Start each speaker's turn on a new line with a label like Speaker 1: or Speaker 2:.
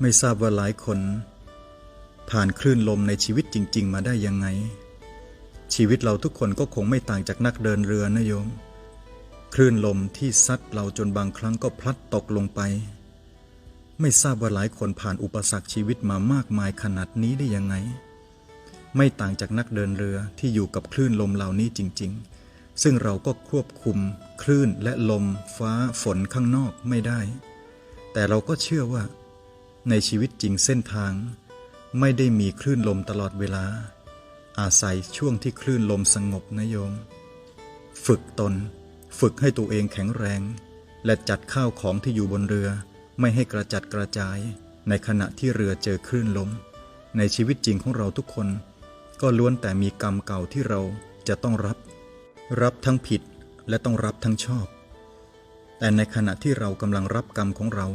Speaker 1: ไม่ทราบว่าหลายคน ผ่านคลื่นลมในชีวิตจริง ๆ มาได้ยังไง ชีวิตเราทุกคนก็คงไม่ต่างจากนักเดินเรือนะโยม คลื่นลมที่ซัดเราจนบางครั้งก็พลัดตกลงไป ไม่ทราบว่าหลายคนผ่านอุปสรรคชีวิตมามากมายขนาดนี้ได้ยังไง ไม่ต่างจากนักเดินเรือที่อยู่กับคลื่นลมเหล่านี้จริง ๆ ซึ่งเราก็ควบคุม คลื่นและลม ฟ้าฝนข้างนอกไม่ได้ แต่เราก็เชื่อว่า ในชีวิตจริงเส้นทาง ไม่ได้มีคลื่นลมตลอดเวลา อาศัยช่วงที่คลื่นลมสงบนะโยม ฝึกตน ฝึกให้ตัวเองแข็งแรง และจัดข้าวของที่อยู่บนเรือ ไม่ให้กระจัดกระจาย ในขณะที่เรือเจอคลื่นลม ในชีวิตจริงของเราทุกคน ก็ล้วนแต่มีกรรมเก่าที่เราจะต้องรับ รับทั้งผิดและต้องรับทั้งชอบ แต่ในขณะที่เรากำลังรับกรรมของเรา